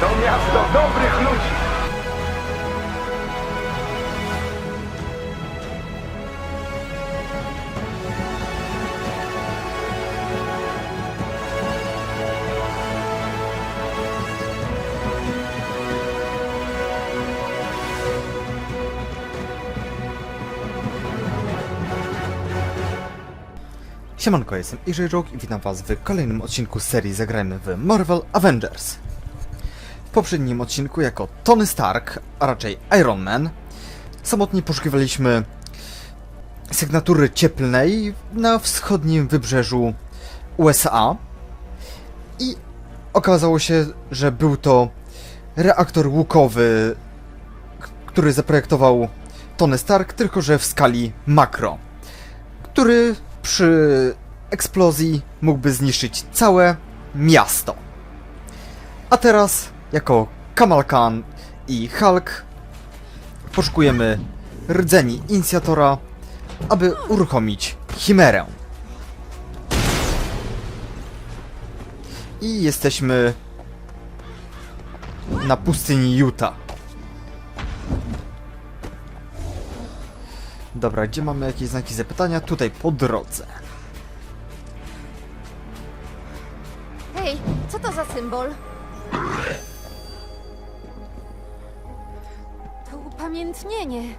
To miasto dobrych ludzi. Siemanko, jestem Rogue i witam was w kolejnym odcinku serii Zagrajmy w Marvel Avengers. Poprzednim odcinku jako Tony Stark, a raczej Iron Man, samotnie poszukiwaliśmy sygnatury cieplnej na wschodnim wybrzeżu USA i okazało się, że był to reaktor łukowy, który zaprojektował Tony Stark, tylko że w skali makro który przy eksplozji mógłby zniszczyć całe miasto. A teraz, jako Kamal Khan i Hulk, poszukujemy rdzeni inicjatora, aby uruchomić Chimerę. I jesteśmy na pustyni Utah. Dobra, gdzie mamy jakieś znaki zapytania? Tutaj po drodze. Upamiętnienie.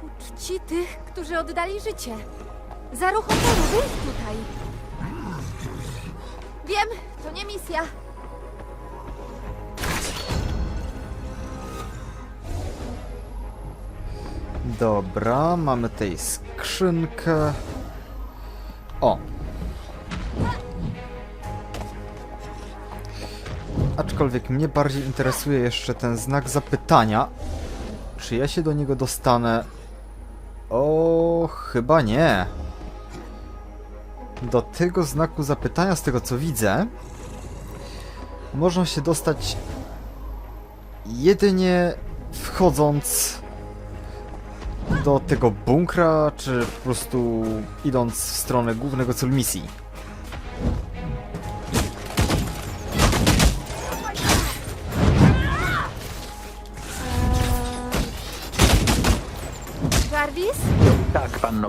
Ku czci tych, którzy oddali życie. Za ruch oporu, tutaj. Wiem, to nie misja. Dobra, mamy tej skrzynkę. O! Aczkolwiek mnie bardziej interesuje jeszcze ten znak zapytania. Czy ja się do niego dostanę? O, chyba nie. Do tego znaku zapytania, z tego co widzę, można się dostać jedynie wchodząc do tego bunkra, czy po prostu idąc w stronę głównego celu misji?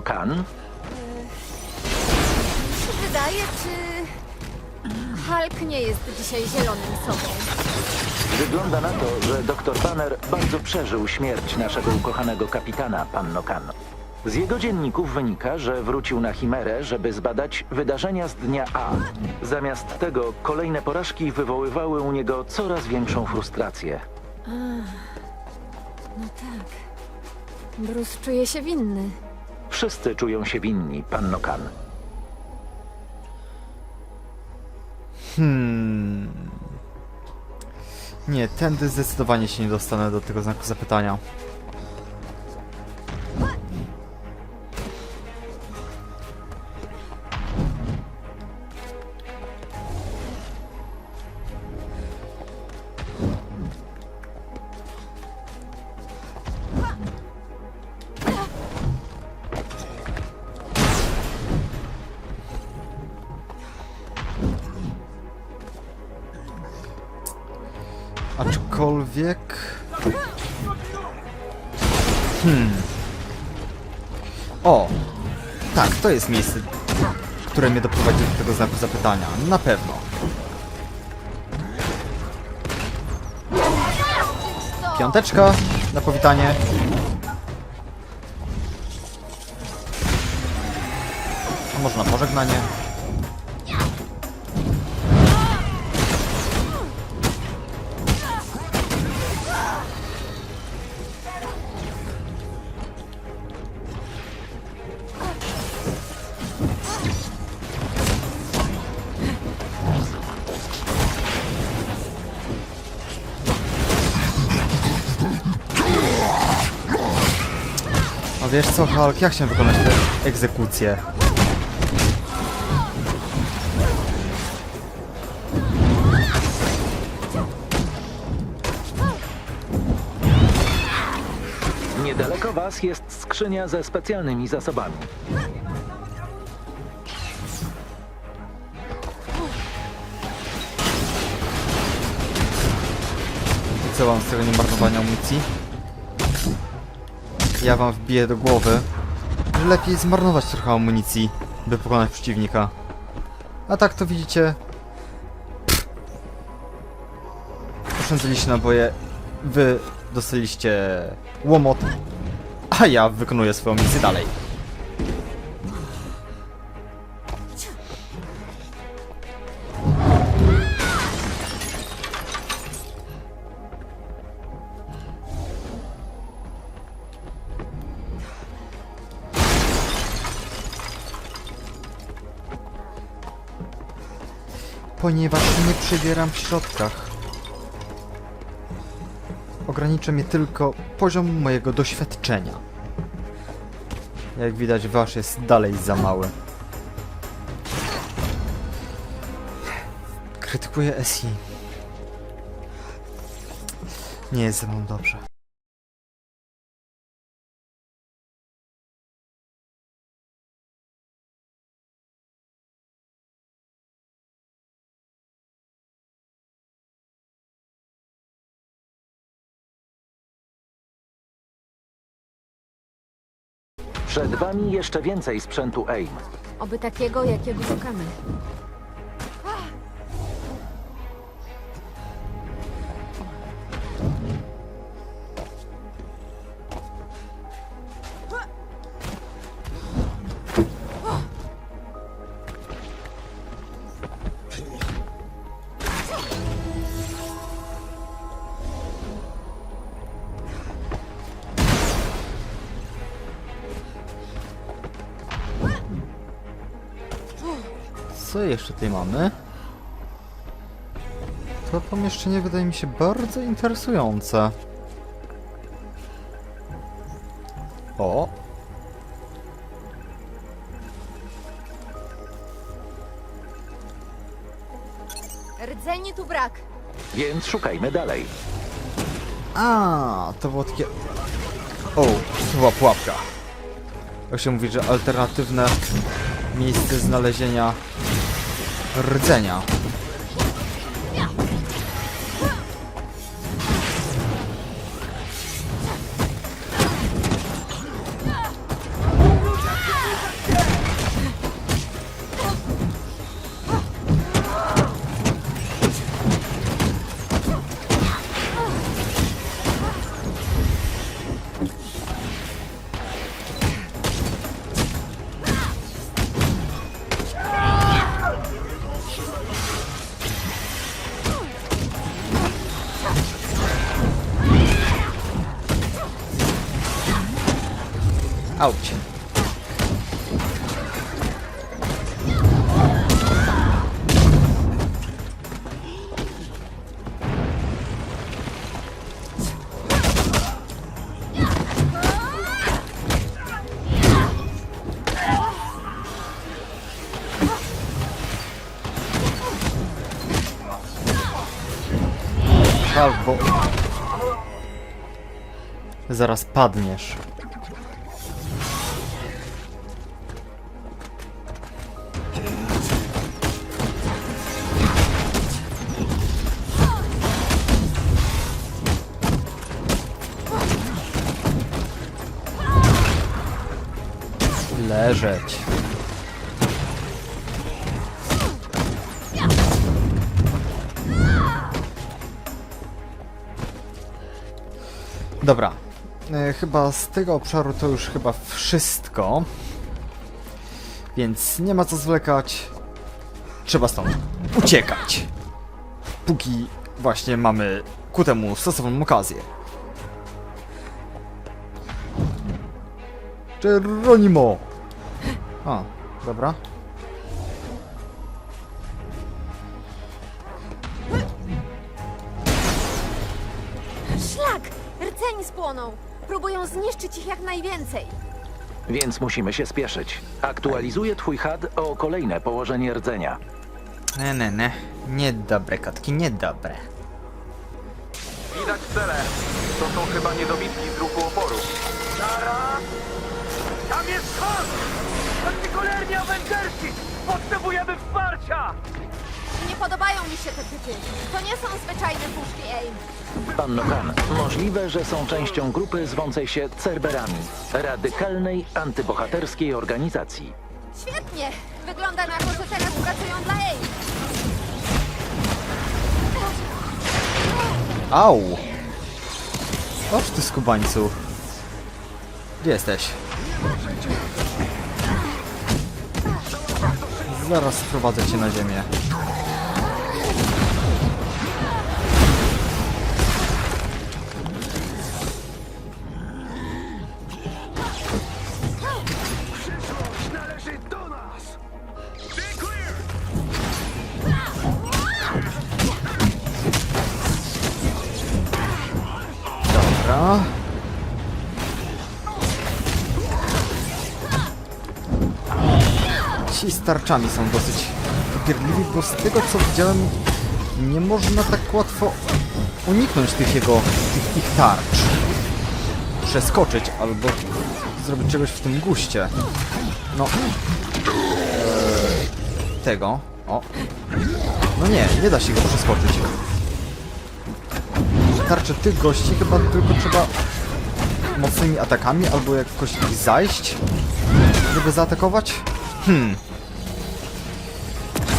Kan. Mi się wydaje, czy... Hulk nie jest dzisiaj zielonym sobą. Wygląda na to, że dr Banner bardzo przeżył śmierć naszego ukochanego kapitana, panno Kan. Z jego dzienników wynika, że wrócił na Chimerę, żeby zbadać wydarzenia z dnia A. Zamiast tego kolejne porażki wywoływały u niego coraz większą frustrację. No tak. Bruce czuje się winny. Wszyscy czują się winni, panno Kan. Hmm. Nie, tędy zdecydowanie się nie dostanę do tego znaku zapytania. Aczkolwiek... Hmm... O! Tak, to jest miejsce, które mnie doprowadzi do tego znaku zapytania. Na pewno. Piąteczka na powitanie. A może na pożegnanie? Wiesz co, Hulk, jak chciałem wykonać tę egzekucję? Niedaleko was jest skrzynia ze specjalnymi zasobami. co wam z tego nie marnowania amunicji? Ja wam wbiję do głowy, że lepiej zmarnować trochę amunicji, by pokonać przeciwnika. A tak to widzicie... Oszczędziliście naboje, wy dostaliście łomot, a ja wykonuję swoją misję dalej. Ponieważ nie przebieram w środkach. Ogranicza mnie tylko poziom mojego doświadczenia. Jak widać, wasz jest dalej za mały. Krytykuję SI. Nie jest ze mną dobrze. Przed wami jeszcze więcej sprzętu AIM. Oby takiego, jakiego szukamy. Co jeszcze tutaj mamy? To pomieszczenie wydaje mi się bardzo interesujące. O! Rdzeni tu brak. Więc szukajmy dalej. A, to było takie... O, to była pułapka. Jak się mówi, że alternatywne miejsce znalezienia rdzenia. Albo... Zaraz padniesz. Leżeć. Dobra. E, chyba z tego obszaru to już chyba wszystko. Więc nie ma co zwlekać. Trzeba stąd uciekać. Póki właśnie mamy ku temu stosowną okazję. Geronimo! A, dobra. Szlak! Rdzeni spłoną. Próbują zniszczyć ich jak najwięcej. Więc musimy się spieszyć. Aktualizuję twój HUD o kolejne położenie rdzenia. Nie, nie, nie. Niedobre, kotki, niedobre. Widać cele. To są chyba niedobitki z ruchu oporu. Nara! Tam jest Hulk! Partykularnie Avengersi! Potrzebujemy wsparcia! Nie podobają mi się te typy. To nie są zwyczajne puszki AIM. Panno Kan, możliwe, że są częścią grupy zwącej się Cerberami, radykalnej, antybohaterskiej organizacji. Świetnie! Wygląda na to, że teraz pracują dla AIM. Au! Oż ty skubańcu. Gdzie jesteś? Zaraz sprowadzę cię na ziemię. Tarczami są dosyć upierdliwi, bo z tego co widziałem nie można tak łatwo uniknąć tych jego, tych ich tarcz. Przeskoczyć albo zrobić czegoś w tym guście. No. Eee, tego. O. No nie, nie da się go przeskoczyć. Tarcze tych gości chyba tylko trzeba mocnymi atakami albo jakoś ich zajść, żeby zaatakować? Hmm.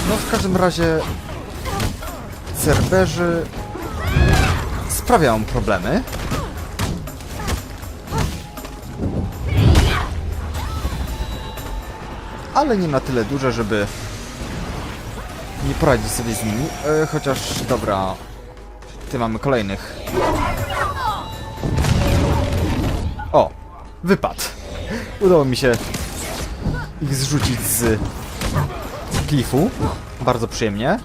No w każdym razie Cerberzy sprawiają problemy. Ale nie na tyle duże, żeby nie poradzić sobie z nimi. E, chociaż, dobra, ty mamy kolejnych. O, wypad. Udało mi się ich zrzucić z klifu. Bardzo przyjemnie.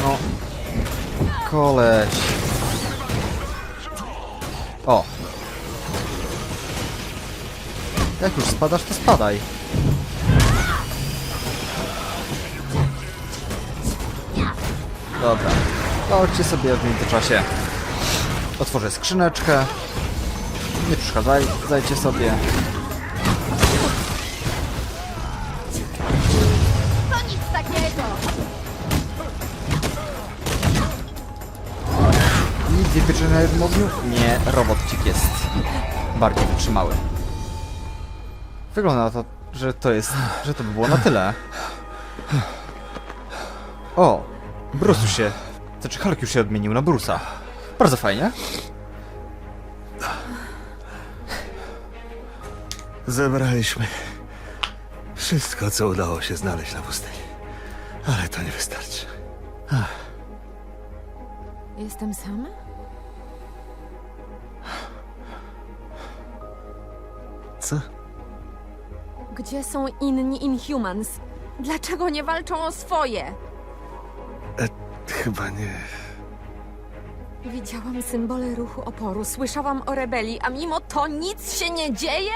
No. Koleś. O. Jak już spadasz, to spadaj. Dobra. Chodźcie sobie w międzyczasie. Otworzę skrzyneczkę. Nie przeszkadzajcie sobie. To nic takiego! Na jednym ogniu? Nie, robotcik jest bardziej wytrzymały. Wygląda na to, że to jest, że to by było na tyle. O, Bruce się, znaczy Hulk już się odmienił na Bruce'a. Bardzo fajnie. Zebraliśmy wszystko, co udało się znaleźć na pustyni. Ale to nie wystarczy. Jestem sama? Co? Gdzie są inni Inhumans? Dlaczego nie walczą o swoje? E, chyba nie. Widziałam symbole ruchu oporu, słyszałam o rebelii, a mimo to nic się nie dzieje?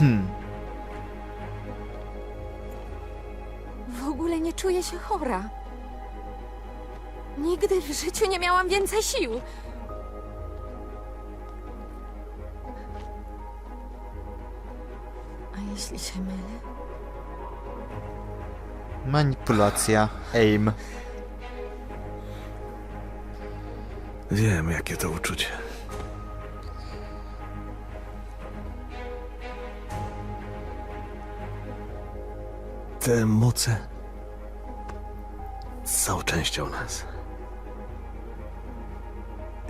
Hmm, W ogóle nie czuję się chora. Nigdy w życiu nie miałam więcej sił. A jeśli się mylę? manipulacja, aim. Wiem, jakie to uczucie. Te moce są częścią nas.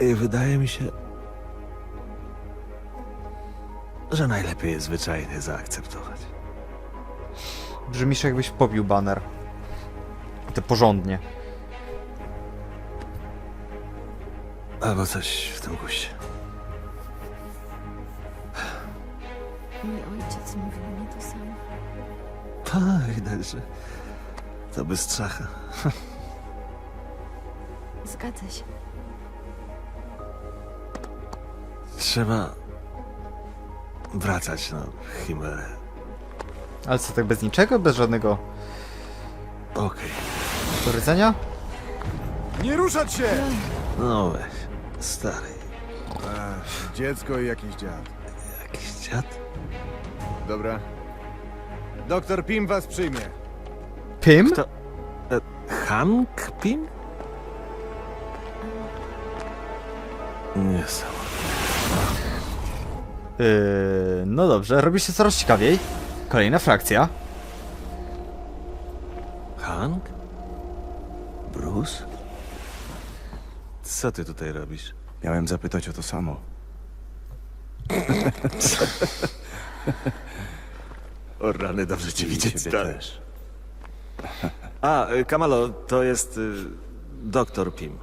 I wydaje mi się, że najlepiej je zwyczajnie zaakceptować. Brzmisz jakbyś pobił baner. To porządnie. Albo coś w tym guście. Mój ojciec mówił mi to samo. Tak, widać, że to bystrzacha. Zgadza się. Trzeba wracać na Chimerę. Ale co, tak bez niczego? Bez żadnego Okej. do rydzenia? No weź, stary. Dziecko i jakiś dziad. Jakiś dziad? Dobra. Doktor Pim was przyjmie. Pim? Kto? E, Hank Pym? Niesamowite. Yy, no dobrze, robi się coraz ciekawiej. Kolejna frakcja. Hank? Bruce? Co ty tutaj robisz? Miałem zapytać o to samo. O rany, dobrze cię widzieć, Ciebie stary. też. A, y, Kamalo, to jest y, doktor Pim.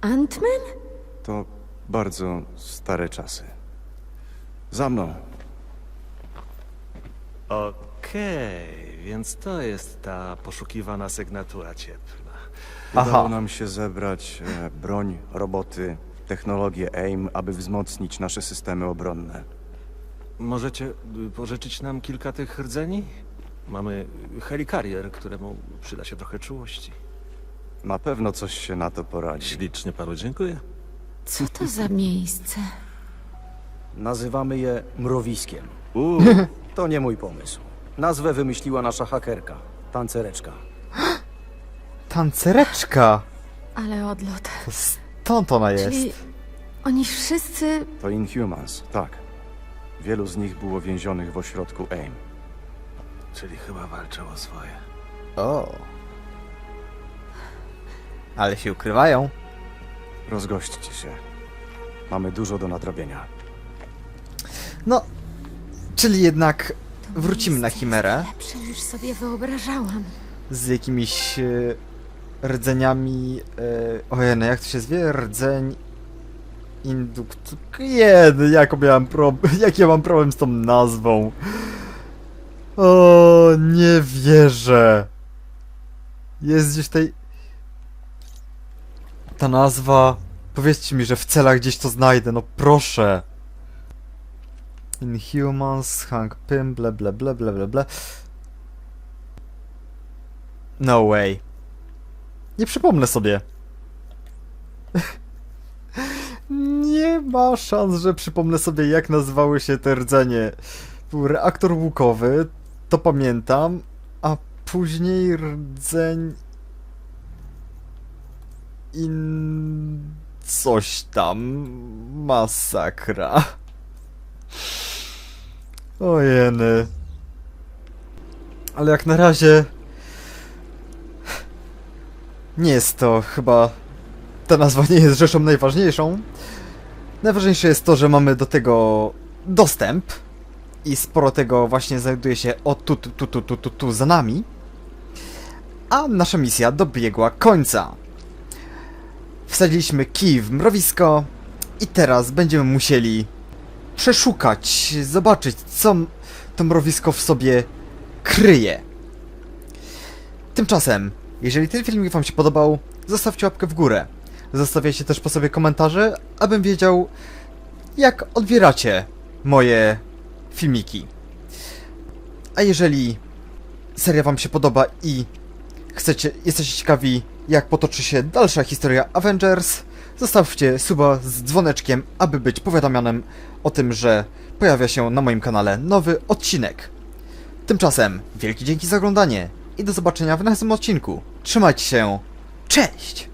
Antman? To bardzo stare czasy. Za mną. Okej, więc to jest ta poszukiwana sygnatura cieplna. Aha. Udało nam się zebrać e, broń, roboty, technologię AIM, aby wzmocnić nasze systemy obronne. Możecie y, pożyczyć nam kilka tych rdzeni? Mamy helikarier, któremu przyda się trochę czułości. Na pewno coś się na to poradzi. Ślicznie panu dziękuję. Co to za miejsce? Nazywamy je mrowiskiem. Uuu, To nie mój pomysł. Nazwę wymyśliła nasza hakerka, tancereczka. Tancereczka! Ale odlot. To stąd ona jest. Czyli oni wszyscy... To Inhumans, tak. Wielu z nich było więzionych w ośrodku AIM. czyli chyba walczą o swoje. O. Ale się ukrywają. Rozgośćcie się. Mamy dużo do nadrobienia. No, czyli jednak wrócimy na Chimerę Lepsze niż sobie wyobrażałam. z jakimiś e, rdzeniami. E, ojej, no jak to się zwie? Rdzeń. Induktu. Jedy, jak miałem problem. Jak ja mam problem z tą nazwą. O, nie wierzę. Jest gdzieś tutaj. Ta nazwa. Powiedzcie mi, że w celach gdzieś to znajdę, no proszę. Inhumans, Hank Pym, ble ble ble ble ble ble. No way. Nie przypomnę sobie. Nie ma szans, że przypomnę sobie, jak nazywały się te rdzenie. Był reaktor łukowy, to pamiętam, a później rdzeń. In. coś tam. Masakra. Ojeny. Ale jak na razie. Nie jest to chyba. Ta nazwa nie jest rzeczą najważniejszą. Najważniejsze jest to, że mamy do tego dostęp. I sporo tego właśnie znajduje się o tu, tu, tu, tu, tu, tu, za nami. A nasza misja dobiegła końca. Wsadziliśmy kij w mrowisko. I teraz będziemy musieli przeszukać, zobaczyć, co to mrowisko w sobie kryje. Tymczasem, jeżeli ten filmik Wam się podobał, zostawcie łapkę w górę. Zostawiajcie też po sobie komentarze, abym wiedział, jak odbieracie moje filmiki. A jeżeli seria Wam się podoba i chcecie, jesteście ciekawi, jak potoczy się dalsza historia Avengers, zostawcie suba z dzwoneczkiem, aby być powiadomionym o tym, że pojawia się na moim kanale nowy odcinek. Tymczasem wielkie dzięki za oglądanie i do zobaczenia w następnym odcinku. Trzymajcie się. Cześć!